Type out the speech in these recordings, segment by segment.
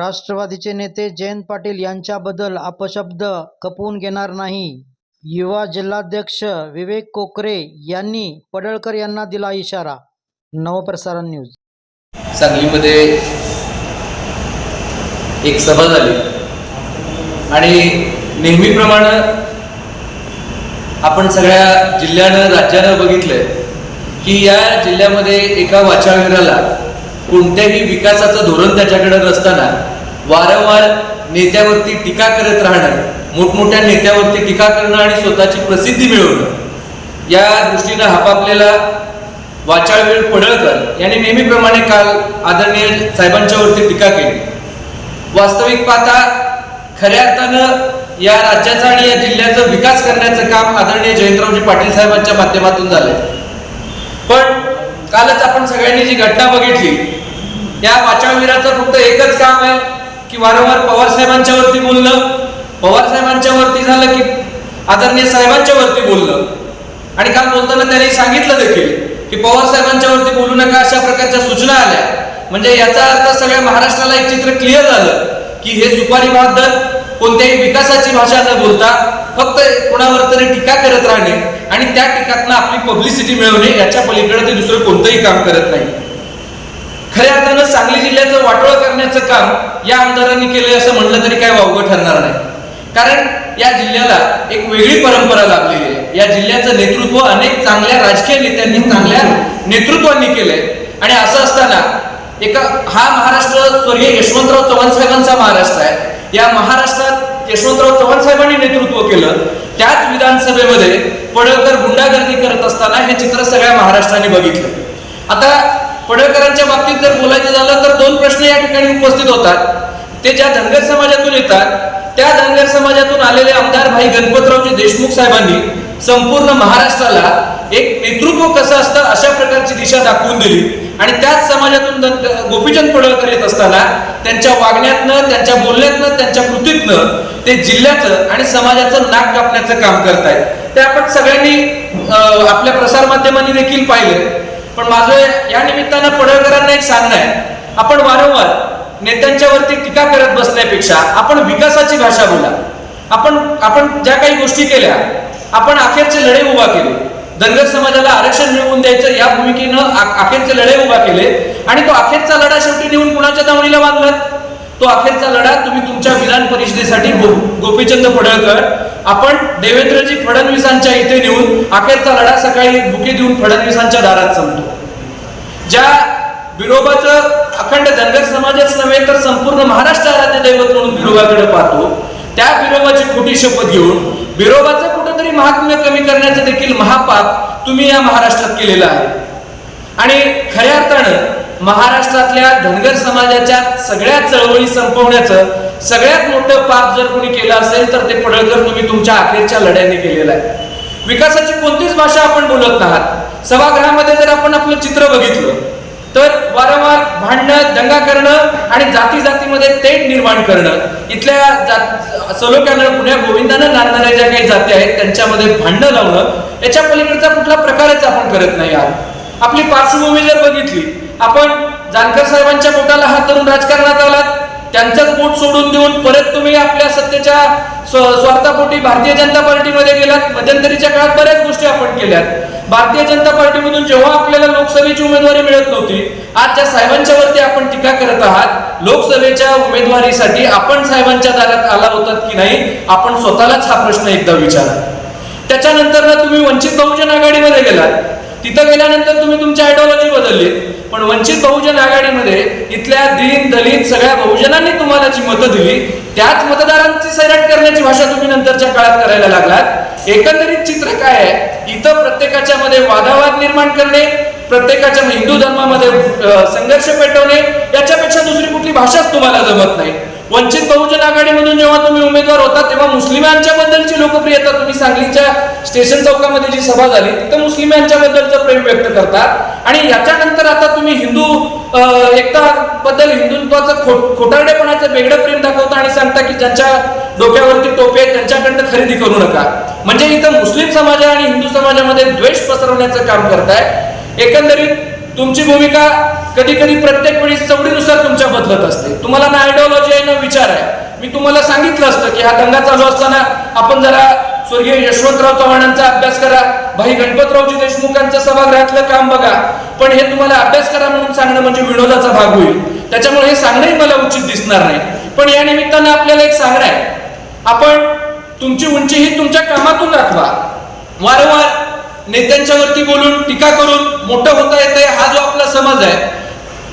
राष्ट्रवादीचे नेते जयंत पाटील यांच्याबद्दल अपशब्द खपवून घेणार नाही. युवा जिल्हाध्यक्ष विवेक कोकरे यांनी पडळकर यांना दिला इशारा. नवप्रसारण न्यूज. सांगलीमध्ये एक सभा झाली. आणि नेहमीप्रमाणे आपण सगळ्या जिल्ह्यानं राज्यानं बघितलंय की या जिल्ह्यामध्ये एका वाचाळवीराला कोणत्याही विकासाचं धोरण त्याच्याकडे नसताना वारंवार नेत्यावरती टीका करत राहणं मोठमोठ्या नेत्यावरती टीका करणं आणि स्वतःची प्रसिद्धी मिळवणं या दृष्टीनं हापापलेला वाचाळवीर पडळकर यांनी नेहमीप्रमाणे काल आदरणीय साहेबांच्यावरती टीका केली. वास्तविक पाहता खऱ्या अर्थानं या राज्याचा आणि या जिल्ह्याचा विकास करण्याचं काम आदरणीय जयंतरावजी पाटील साहेबांच्या माध्यमातून झालंय. पण कालच आपण सगळ्यांनी जी घटना बघितली या वाचाळवीराचं फक्त एकच काम आहे की वारंवार पवार साहेबांच्या वरती बोललं पवार साहेबांच्या वरती झालं की आदरणीय साहेबांच्या वरती बोललं आणि काल बोलताना त्यांनी सांगितलं देखील की पवार साहेबांच्या वरती बोलू नका अशा प्रकारच्या सूचना आल्या. म्हणजे याचा अर्थ सगळ्या महाराष्ट्राला एक चित्र क्लिअर झालं की हे सुपारी बहादर कोणत्याही विकासाची भाषा न बोलता फक्त कोणावर तरी टीका करत राहणे आणि त्या टीकातनं आपली पब्लिसिटी मिळवणे याच्या पलीकडे ते दुसरं कोणतंही काम करत नाही. खऱ्या सांगली जिल्ह्याचं वाटोळ करण्याचं काम या आमदारांनी केलंय असं म्हणलं तरी काय वावगं ठरणार नाही. कारण या जिल्ह्याला एक वेगळी परंपरा लाभलेली आहे. या जिल्ह्याचं नेतृत्व अनेक चांगल्या राजकीय नेत्यांनी चांगल्या नेतृत्वांनी केलंय. आणि असं असताना एका हा महाराष्ट्र स्वर्गीय यशवंतराव चव्हाण साहेबांचा महाराष्ट्र आहे. या महाराष्ट्रात यशवंतराव चव्हाण साहेबांनी नेतृत्व केलं. त्याच विधानसभेमध्ये पडळकर गुंडागर्दी करत असताना हे चित्र सगळ्या महाराष्ट्राने बघितलं. आता पडळकरांच्या बाबतीत जर बोलायचं झालं तर दोन प्रश्न या ठिकाणी उपस्थित होतात. ते ज्या धनगर समाजातून येतात त्या धनगर समाजातून आलेले आमदार भाई गणपतरावजी देशमुख साहेबांनी संपूर्ण महाराष्ट्राला एक नेतृत्व कसं असतं अशा प्रकारची दिशा दाखवून दिली. आणि त्याच समाजातून गोपीचंद पडळकर येत असताना त्यांच्या वागण्यातनं त्यांच्या बोलण्यातनं त्यांच्या कृतीतनं ते जिल्ह्याचं आणि समाजाचं नाक कापण्याचं काम करतायत. ते आपण सगळ्यांनी आपल्या प्रसार माध्यमांनी देखील पाहिलं पण माझं या निमित्तानं पडळकरांना एक सांगणं आहे. आपण वारंवार नेत्यांच्यावरती टीका करत बसण्यापेक्षा आपण विकासाची भाषा बोला. आपण आपण ज्या काही गोष्टी केल्या आपण अखेरचे लढे उभा केले. धनगर समाजाला आरक्षण मिळवून द्यायचं या भूमिकेनं अखेरचे लढे उभा केले. आणि तो अखेरचा लढा शेवटी नेऊन कुणाच्या दावणीला बांधलात तो अखेरचा लढा तुम्ही तुमच्या विधान परिषदेसाठी गो, गोपीचंद पडळकर आपण देवेंद्रजी फडणवीसांच्या इथे नेऊन अखेरचा लढा सकाळी बुके देऊन फडणवीसांच्या दारात संपतो. ज्या बिरोबाचं अखंड धनगर समाजच नव्हे तर संपूर्ण महाराष्ट्र आराध्य दैवत म्हणून बिरोबाकडे पाहतो त्या बिरोबाची खोटी शपथ घेऊन बिरोबाचं कुठंतरी महात्म्य कमी करण्याचं देखील महापाप तुम्ही या महाराष्ट्रात केलेलं आहे. आणि खऱ्या अर्थानं महाराष्ट्रातल्या धनगर समाजाच्या सगळ्या चळवळी संपवण्याचं सगळ्यात मोठं पाप जर कोणी केलं असेल तर ते पडळकर तुम्ही तुमच्या अखेरच्या लढ्याने केलेलं आहे. विकासाची कोणतीच भाषा आपण बोलत नाहात. सभागृहामध्ये जर आपण आपलं चित्र बघितलं तर वारंवार भांडणं दंगा करणं आणि जाती जातीमध्ये तेट निर्माण करणं इथल्या जात सलोख्यानं पुण्या गोविंदानं नांदणाऱ्या ज्या काही जाती आहेत त्यांच्यामध्ये भांडणं लावणं याच्या पलीकडचा कुठला प्रकारच आपण करत नाही आहात. आपली पार्श्वभूमी जर बघितली आपण जानकर साहेबांच्या पोटाला हात धरून राजकारणात आलात. त्यांचंच पोट सोडून देऊन परत तुम्ही आपल्या सत्तेच्या स्वार्थापोटी भारतीय जनता पार्टीमध्ये गेलात. मध्यंतरीच्या काळात बऱ्याच गोष्टी आपण केल्यात. भारतीय जनता पार्टीमधून जेव्हा आपल्याला लोकसभेची उमेदवारी मिळत नव्हती आज ज्या साहेबांच्या वरती आपण टीका करत आहात लोकसभेच्या उमेदवारीसाठी आपण साहेबांच्या दारात आला होतात की नाही आपण स्वतःलाच हा प्रश्न एकदा विचारा. त्याच्यानंतर ना तुम्ही वंचित बहुजन आघाडीमध्ये गेलात. तिथं गेल्यानंतर तुम्ही तुमची आयडिओलॉजी बदलली. पण वंचित बहुजन आघाडीमध्ये इथल्या दीन दलित सगळ्या बहुजनांनी तुम्हाला जी मतं दिली त्याच मतदारांची सैराट करण्याची भाषा तुम्ही नंतरच्या काळात करायला लागलात. एकंदरीत चित्र काय आहे? इथं प्रत्येकाच्या मध्ये वादावाद निर्माण करणे प्रत्येकाच्या हिंदू धर्मामध्ये संघर्ष पेटवणे याच्यापेक्षा दुसरी कुठली भाषाच तुम्हाला जमत नाही. वंचित बहुजन आघाडीमधून जेव्हा तुम्ही उमेदवार होता तेव्हा मुस्लिमांच्या बद्दलची लोकप्रियता तुम्ही सांगलीच्या स्टेशन चौकामध्ये जी सभा झाली तिथं मुस्लिमांच्या बद्दलचं प्रेम व्यक्त करतात. आणि याच्यानंतर आता तुम्ही हिंदू एकता बद्दल हिंदुत्वाचं खो खोटारडेपणाचं वेगळं प्रेम दाखवता आणि सांगता की ज्यांच्या डोक्यावरती टोपे त्यांच्याकडनं खरेदी करू नका. म्हणजे इथं मुस्लिम समाज आणि हिंदू समाजामध्ये द्वेष पसरवण्याचं काम करताय. एकंदरीत तुमची भूमिका कधी कधी प्रत्येक वेळी चवडीनुसार तुमच्या बदलत असते. तुम्हाला ना आयडिओलॉजी आहे ना विचार आहे. मी तुम्हाला सांगितलं असतं की हा दंगा चालू असताना आपण जरा स्वर्गीय यशवंतराव चव्हाणांचा अभ्यास करा भाई गणपतरावजी देशमुखांचं सभागृहातलं काम बघा. पण हे तुम्हाला अभ्यास करा म्हणून सांगणं म्हणजे विनोदाचा भाग होईल. त्याच्यामुळे हे सांगणंही मला उचित दिसणार नाही. पण या निमित्तानं आपल्याला एक सांगणं आहे. आपण तुमची उंची ही तुमच्या कामातून राखवा वारंवार नेत्यांच्यावरती बोलून टीका करून मोठं होता येतंय हा जो आपला समज आहे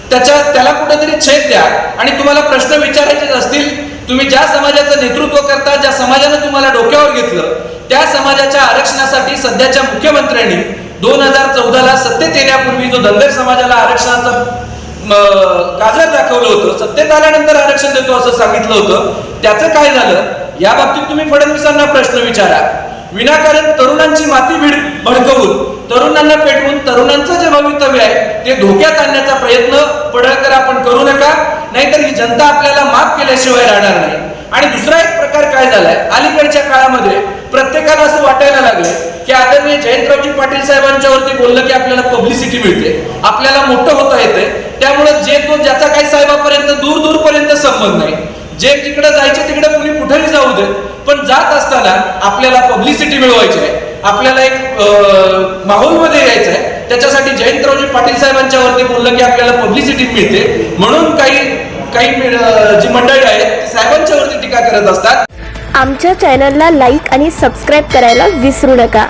त्याच्या त्याला कुठेतरी छेद द्या. आणि तुम्हाला प्रश्न विचारायचे असतील तुम्ही ज्या समाजाचं नेतृत्व करता ज्या समाजानं तुम्हाला डोक्यावर घेतलं त्या समाजाच्या आरक्षणासाठी सध्याच्या मुख्यमंत्र्यांनी दोन हजार चौदाला सत्तेत येण्यापूर्वी जो धनगर समाजाला आरक्षणाचं काजळ दाखवलं होतं सत्तेत आल्यानंतर आरक्षण देतो असं सांगितलं होतं त्याचं काय झालं? या बाबतीत तुम्ही फडणवीसांना प्रश्न विचारा. विनाकारण तरुणांची माती भीड भडकवून तरुणांना पेटवून तरुणांचं जे भवितव्य आहे ते धोक्यात आणण्याचा प्रयत्न पडळकर आपण करू नका. नाहीतर ही जनता आपल्याला माफ केल्याशिवाय राहणार नाही. आणि दुसरा एक प्रकार काय झालाय? अलीकडच्या काळामध्ये प्रत्येकाला असं वाटायला लागलं की आदरणीय जयंतरावजी पाटील साहेबांच्या वरती बोललं की आपल्याला पब्लिसिटी मिळते. आपल्याला मोठं होता येते त्यामुळे जे तो ज्याचा काही साहेबापर्यंत दूर दूरपर्यंत संबंध नाही. जे तिकडे जायचे तिकडे कुणी कुठेही जाऊ देत. पण जात असताना आपल्याला पब्लिसिटी मिळवायची आहे. आपल्याला एक माहोलमध्ये यायचं आहे. त्याच्यासाठी जयंतरावजी पाटील साहेबांच्या वरती बोललं की आपल्याला पब्लिसिटी मिळते. म्हणून काही काही जी मंडळी आहेत ती साहेबांच्या वरती टीका करत असतात. आमच्या चॅनलला लाईक आणि सबस्क्राईब करायला विसरू नका.